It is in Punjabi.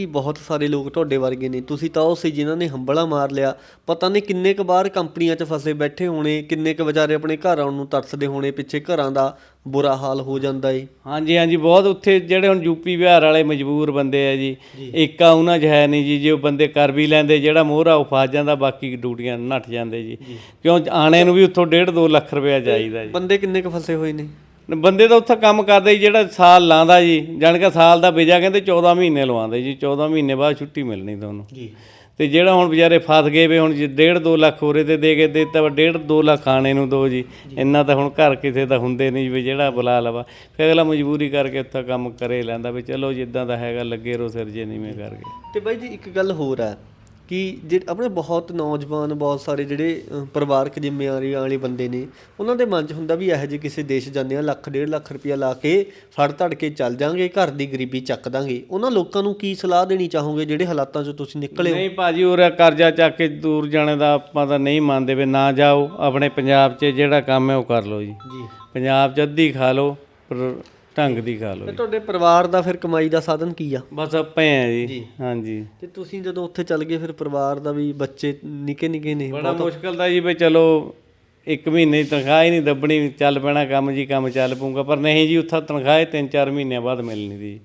ਕਿ ਬਹੁਤ ਸਾਰੇ ਲੋਕ ਤੁਹਾਡੇ ਵਰਗੇ ਨੇ। ਤੁਸੀਂ ਤਾਂ ਉਹ ਸੀ ਜਿਨ੍ਹਾਂ ਨੇ ਹੰਬਲਾ ਮਾਰ ਲਿਆ। ਪਤਾ ਨਹੀਂ ਕਿੰਨੇ ਕੁ ਬਾਹਰ ਕੰਪਨੀਆਂ 'ਚ ਫਸੇ ਬੈਠੇ ਹੋਣੇ ਕਿੰਨੇ ਕੁ ਵਿਚਾਰੇ ਆਪਣੇ ਘਰ ਆਉਣ ਨੂੰ ਤਰਸਦੇ ਹੋਣੇ ਪਿੱਛੇ ਘਰਾਂ ਦਾ ਬੁਰਾ ਹਾਲ ਹੋ ਜਾਂਦਾ ਏ। ਹਾਂਜੀ ਹਾਂਜੀ ਬਹੁਤ ਉੱਥੇ ਜਿਹੜੇ ਹੁਣ ਯੂਪੀ ਬਿਹਾਰ ਵਾਲੇ ਮਜਬੂਰ ਬੰਦੇ ਆ ਜੀ। ਏਕਾ ਉਹਨਾਂ 'ਚ ਹੈ ਨਹੀਂ ਜੀ ਜੇ ਉਹ ਬੰਦੇ ਕਰ ਵੀ ਲੈਂਦੇ ਜਿਹੜਾ ਮੋਹਰਾ ਉਹ ਫਸ ਜਾਂਦਾ ਬਾਕੀ ਡਿਊਟੀਆਂ ਨੱਠ ਜਾਂਦੇ ਜੀ। ਕਿਉਂ ਆਣੇ ਨੂੰ ਵੀ ਉੱਥੋਂ 1.5 2 ਲੱਖ ਰੁਪਇਆ ਚਾਹੀਦਾ ਜੀ। ਬੰਦੇ ਕਿੰਨੇ ਕੁ ਫਸੇ ਹੋਏ ਨੇ? ਬੰਦੇ ਤਾਂ ਉੱਥੇ ਕੰਮ ਕਰਦੇ ਜੀ ਜਿਹੜਾ ਸਾਲ ਲਾਂਦਾ ਜੀ। ਜਾਣ ਕੇ ਸਾਲ ਦਾ ਵੀਜ਼ਾ ਕਹਿੰਦੇ 14 ਮਹੀਨੇ ਲਵਾਉਂਦੇ ਜੀ। 14 ਮਹੀਨੇ ਬਾਅਦ ਛੁੱਟੀ ਮਿਲਣੀ ਤੁਹਾਨੂੰ। ਜੀ। ਤੇ ਜਿਹੜਾ ਹੁਣ ਵਿਚਾਰੇ ਫਸ ਗਏ ਵੇ ਹੁਣ ਜੇ 1.5 2 ਲੱਖ ਹੋਰੇ ਤੇ ਦੇ ਕੇ ਦਿੱਤਾ 1.5 2 ਲੱਖ ਆਣੇ ਨੂੰ ਦੋ ਜੀ। ਇੰਨਾ ਤਾਂ ਹੁਣ ਘਰ ਕਿਸੇ ਦਾ ਹੁੰਦੇ ਨਹੀਂ ਵੀ ਜਿਹੜਾ ਬੁਲਾ ਲਵਾ। ਫਿਰ ਅਗਲਾ ਮਜਬੂਰੀ ਕਰਕੇ ਉੱਥੇ ਕੰਮ ਕਰੇ ਲੈਂਦਾ ਵੀ ਚਲੋ ਜਿੱਦਾਂ ਦਾ ਹੈਗਾ ਲੱਗੇ ਰੋ ਸਿਰ ਜੇ ਨੀਵੇਂ ਕਰਕੇ। ਤੇ ਬਾਈ ਜੀ ਇੱਕ ਗੱਲ ਹੋਰ ਹੈ ਕਿ ਜੇ ਆਪਣੇ ਬਹੁਤ ਨੌਜਵਾਨ ਬਹੁਤ ਸਾਰੇ ਜਿਹੜੇ ਪਰਿਵਾਰਕ ਜ਼ਿੰਮੇਵਾਰੀ ਵਾਲੇ ਬੰਦੇ ਨੇ ਉਹਨਾਂ ਦੇ ਮਨ 'ਚ ਹੁੰਦਾ ਵੀ ਇਹੋ ਜਿਹੇ ਕਿਸੇ ਦੇਸ਼ ਜਾਂਦੇ ਆ ਲੱਖ ਡੇਢ ਲੱਖ ਰੁਪਇਆ ਲਾ ਕੇ ਫੜ ਧੜ ਕੇ ਚੱਲ ਜਾਾਂਗੇ ਘਰ ਦੀ ਗਰੀਬੀ ਚੱਕ ਦਾਂਗੇ। ਉਹਨਾਂ ਲੋਕਾਂ ਨੂੰ ਕੀ ਸਲਾਹ ਦੇਣੀ ਚਾਹੋਗੇ ਜਿਹੜੇ ਹਾਲਾਤਾਂ 'ਚੋਂ ਤੁਸੀਂ ਨਿਕਲੇ ਹੋ? ਨਹੀਂ ਭਾਜੀ ਉਹ ਕਰਜ਼ਾ ਚੱਕ ਕੇ ਦੂਰ ਜਾਣੇ ਦਾ ਆਪਾਂ ਤਾਂ ਨਹੀਂ ਮੰਨਦੇ ਵੀ ਨਾ ਜਾਓ। ਆਪਣੇ ਪੰਜਾਬ 'ਚ ਜਿਹੜਾ ਕੰਮ ਹੈ ਉਹ ਕਰ ਲਓ ਜੀ। ਜੀ। ਪੰਜਾਬ 'ਚ ਅੱਧੀ ਖਾ ਲਓ ਪਰ ਢੰਗ ਦੀ ਲਓ ਤੇ। ਤੁਹਾਡੇ ਪਰਿਵਾਰ ਦਾ ਫਿਰ ਕਮਾਈ ਦਾ ਸਾਧਨ ਕੀ ਆ? ਬਸ ਆਪਾਂ ਆ ਜੀ। ਹਾਂਜੀ। ਤੇ ਤੁਸੀਂ ਜਦੋਂ ਉੱਥੇ ਚੱਲ ਗਏ ਫਿਰ ਪਰਿਵਾਰ ਦਾ ਵੀ ਬੱਚੇ ਨਿੱਕੇ ਨਿੱਕੇ ਨੇ ਬੜਾ ਮੁਸ਼ਕਲ ਦਾ ਜੀ ਵੀ ਚਲੋ ਇੱਕ ਮਹੀਨੇ ਦੀ ਤਨਖਾਹ ਹੀ ਨਹੀਂ ਦੱਬਣੀ ਚੱਲ ਪੈਣਾ ਕੰਮ ਜੀ ਕੰਮ ਚੱਲ ਪੂਗਾ ਪਰ ਨਹੀਂ ਜੀ ਉੱਥਾ ਤਨਖਾਹ ਹੀ ਤਿੰਨ ਚਾਰ ਮਹੀਨਿਆਂ ਬਾਅਦ ਮਿਲਣੀ ਦੀ